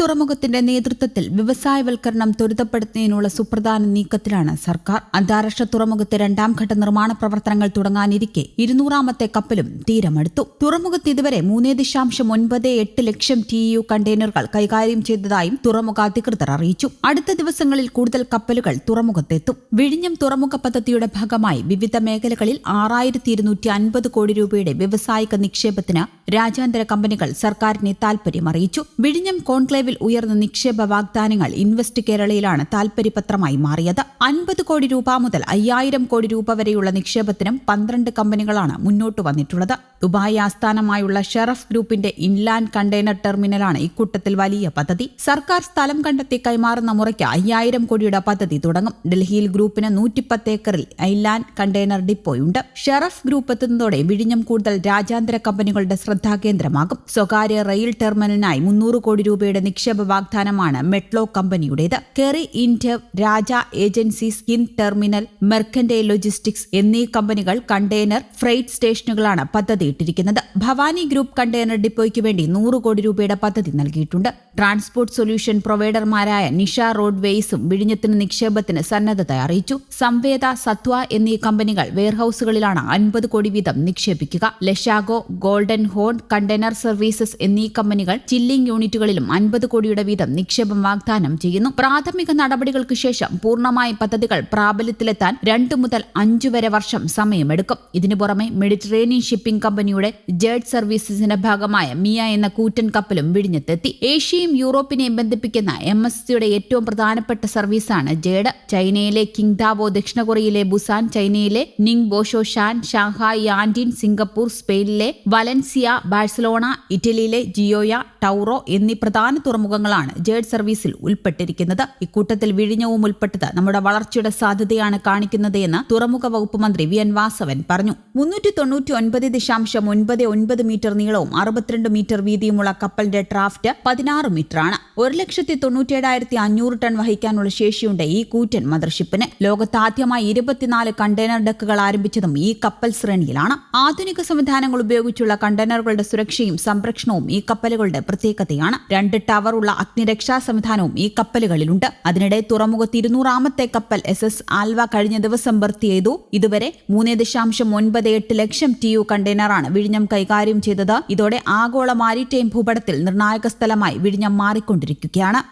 തുറമുഖത്തിന്റെ നേതൃത്വത്തിൽ വ്യവസായവൽക്കരണം ത്വരിതപ്പെടുത്തുന്നതിനുള്ള സുപ്രധാന നീക്കത്തിലാണ് സർക്കാർ. അന്താരാഷ്ട്ര തുറമുഖത്തെ രണ്ടാം ഘട്ട നിർമ്മാണ പ്രവർത്തനങ്ങൾ തുടങ്ങാനിരിക്കെ ഇരുന്നൂറാമത്തെ കപ്പലും തീരമെടുത്തു. തുറമുഖത്ത് ഇതുവരെ മൂന്നേ ദശാംശം ഒൻപത് എട്ട് ലക്ഷം ടി യു കണ്ടെയ്നറുകൾ കൈകാര്യം ചെയ്തതായും തുറമുഖ അധികൃതർ അറിയിച്ചു. അടുത്ത ദിവസങ്ങളിൽ കൂടുതൽ കപ്പലുകൾ തുറമുഖത്തെത്തും. വിഴിഞ്ഞം തുറമുഖ പദ്ധതിയുടെ ഭാഗമായി വിവിധ മേഖലകളിൽ ആറായിരത്തി ഇരുന്നൂറ്റി അൻപത് കോടി രൂപയുടെ വ്യവസായിക നിക്ഷേപത്തിന് രാജ്യാന്തര കമ്പനികൾ സർക്കാരിനെ താൽപര്യം അറിയിച്ചു. വിഴിഞ്ഞം കോൺക്ലേവിൽ ഉയർന്ന നിക്ഷേപ വാഗ്ദാനങ്ങൾ ഇൻവെസ്റ്റ് കേരളയിലാണ് താൽപര്യപത്രമായി മാറിയത്. അൻപത് കോടി രൂപ മുതൽ അയ്യായിരം കോടി രൂപ വരെയുള്ള നിക്ഷേപത്തിനും പന്ത്രണ്ട് കമ്പനികളാണ് മുന്നോട്ട് വന്നിട്ടുള്ളത്. ദുബായ് ആസ്ഥാനമായുള്ള ഷെറഫ് ഗ്രൂപ്പിന്റെ ഇൻലാൻഡ് കണ്ടെയ്നർ ടെർമിനലാണ് ഇക്കൂട്ടത്തിൽ വലിയ പദ്ധതി. സർക്കാർ സ്ഥലം കണ്ടെത്തി കൈമാറുന്ന മുറയ്ക്ക് അയ്യായിരം കോടിയുടെ പദ്ധതി തുടങ്ങും. ഡൽഹിയിൽ ഗ്രൂപ്പിന് നൂറ്റിപ്പത്ത് ഏക്കറിൽ ഐലാൻഡ് കണ്ടെയ്നർ ഡിപ്പോയുണ്ട്. ഷെറഫ് ഗ്രൂപ്പ് എത്തുന്നതോടെ വിഴിഞ്ഞം കൂടുതൽ രാജ്യാന്തര കമ്പനികളുടെ ശ്രദ്ധാകേന്ദ്രമാകും സ്വകാര്യ റെയിൽ ടെർമിനലിനായി മുന്നൂറ് കോടി രൂപയുടെ നിക്ഷേപ വാഗ്ദാനമാണ് മെട്ലോ കമ്പനിയുടേത്. കെറി ഇൻഡവ് രാജ ഏജൻസീസ് സ്കിൻ ടെർമിനൽ മെർക്കൻഡേ ലോജിസ്റ്റിക്സ് എന്നീ കമ്പനികൾ കണ്ടെയ്നർ ഫ്രൈറ്റ് സ്റ്റേഷനുകളാണ് പദ്ധതിയിട്ടിരിക്കുന്നത് ഭവാനി ഗ്രൂപ്പ് കണ്ടെയ്നർ ഡിപ്പോയ്ക്ക് വേണ്ടി നൂറ് കോടി രൂപയുടെ പദ്ധതി നൽകിയിട്ടുണ്ട്. ട്രാൻസ്പോർട്ട് സൊല്യൂഷൻ പ്രൊവൈഡർമാരായ നിഷ റോഡ്വേസും വിഴിഞ്ഞത്തിന് നിക്ഷേപത്തിന് സന്നദ്ധത അറിയിച്ചു. സംവേദ സത്വ എന്നീ കമ്പനികൾ വെയർഹൌസുകളിലാണ് അൻപത് കോടി വീതം നിക്ഷേപിക്കുക. ലഷാഗോ ഗോൾഡൻ ഹോൺ കണ്ടെയ്നർ സർവീസസ് എന്നീ കമ്പനികൾ ചില്ലിംഗ് യൂണിറ്റുകളിലും അൻപത് കോടിയുടെ വീതം നിക്ഷേപം വാഗ്ദാനം ചെയ്യുന്നു. പ്രാഥമിക നടപടികൾക്ക് ശേഷം പൂർണമായി പദ്ധതികൾ പ്രാബല്യത്തിലെത്താൻ രണ്ടു മുതൽ അഞ്ചു വരെ വർഷം സമയമെടുക്കും. ഇതിനു പുറമെ മെഡിറ്ററേനിയൻ ഷിപ്പിംഗ് കമ്പനിയുടെ ജേഡ് സർവീസസിന്റെ ഭാഗമായ മിയ എന്ന കൂറ്റൻ കപ്പലും വിഴിഞ്ഞത്തെത്തി ഏഷ്യയും യൂറോപ്പിനെയും ബന്ധിപ്പിക്കുന്ന എം എസ് സിയുടെ ഏറ്റവും പ്രധാനപ്പെട്ട സർവീസാണ് ജേഡ്. ചൈനയിലെ കിങ്ദാവോ ദക്ഷിണ കൊറിയയിലെ ബുസാൻ ചൈനയിലെ നിങ് ബോഷോ ഷാൻ ഷാങ്ഹായ് യാൻഡിൻ സിംഗപ്പൂർ സ്പെയിനിലെ വലൻസിയ ബാഴ്സലോണ ഇറ്റലിയിലെ ജിയോയ ടൗറോ എന്നീ പ്രധാന തുറമുഖങ്ങളാണ് ജേഡ് സർവീസിൽ ഉൾപ്പെട്ടിരിക്കുന്നത്. ഇക്കൂട്ടത്തിൽ വിഴിഞ്ഞവും ഉൾപ്പെട്ടത് നമ്മുടെ വളർച്ചയുടെ സാധ്യതയാണ് കാണിക്കുന്നത് എന്ന് തുറമുഖ വകുപ്പ് മന്ത്രി വി എൻ വാസവൻ പറഞ്ഞു. മുന്നൂറ്റി തൊണ്ണൂറ്റി ഒൻപത് ദശാംശം ഒൻപത് ഒൻപത് മീറ്റർ നീളവും അറുപത്തിരണ്ട് മീറ്റർ വീതിയുമുള്ള കപ്പലിന്റെ ട്രാഫ്റ്റ് പതിനാറ് മീറ്ററാണ്. ഒരു ലക്ഷത്തി തൊണ്ണൂറ്റേഴായിരത്തി അഞ്ഞൂറ് ടൺ വഹിക്കാനുള്ള ശേഷിയുണ്ട് ഈ കൂറ്റൻ മദർഷിപ്പിന്. ലോകത്താദ്യമായി ഇരുപത്തിനാല് കണ്ടെയ്നർ ഡെക്കുകൾ ആരംഭിച്ചതും ഈ കപ്പൽ ശ്രേണിയിലാണ്. ആധുനിക സംവിധാനങ്ങൾ ഉപയോഗിച്ചുള്ള കണ്ടെയ്നറുകളുടെ സുരക്ഷയും സംരക്ഷണവും ഈ കപ്പലുകളുടെ പ്രത്യേകതയാണ്. രണ്ട് ടവറുള്ള അഗ്നിരക്ഷാ സംവിധാനവും ഈ കപ്പലുകളിലുണ്ട്. അതിനിടെ തുറമുഖത്ത് ഇരുന്നൂറാമത്തെ കപ്പൽ എസ് എസ് ആൽവ കഴിഞ്ഞ ദിവസം ബർത്ത് ചെയ്തു. ഇതുവരെ മൂന്ന് ദശാംശം ഒൻപത് എട്ട് ലക്ഷം ടി യു കണ്ടെയ്നറാണ് വിഴിഞ്ഞം കൈകാര്യം ചെയ്തത്. ഇതോടെ ആഗോള മാരിടൈം ഭൂപടത്തിൽ നിർണായക സ്ഥലമായി വിഴിഞ്ഞം മാറിക്കൊണ്ടിരിക്കുകയാണ്.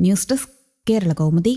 News desk Kerala Kaumudi.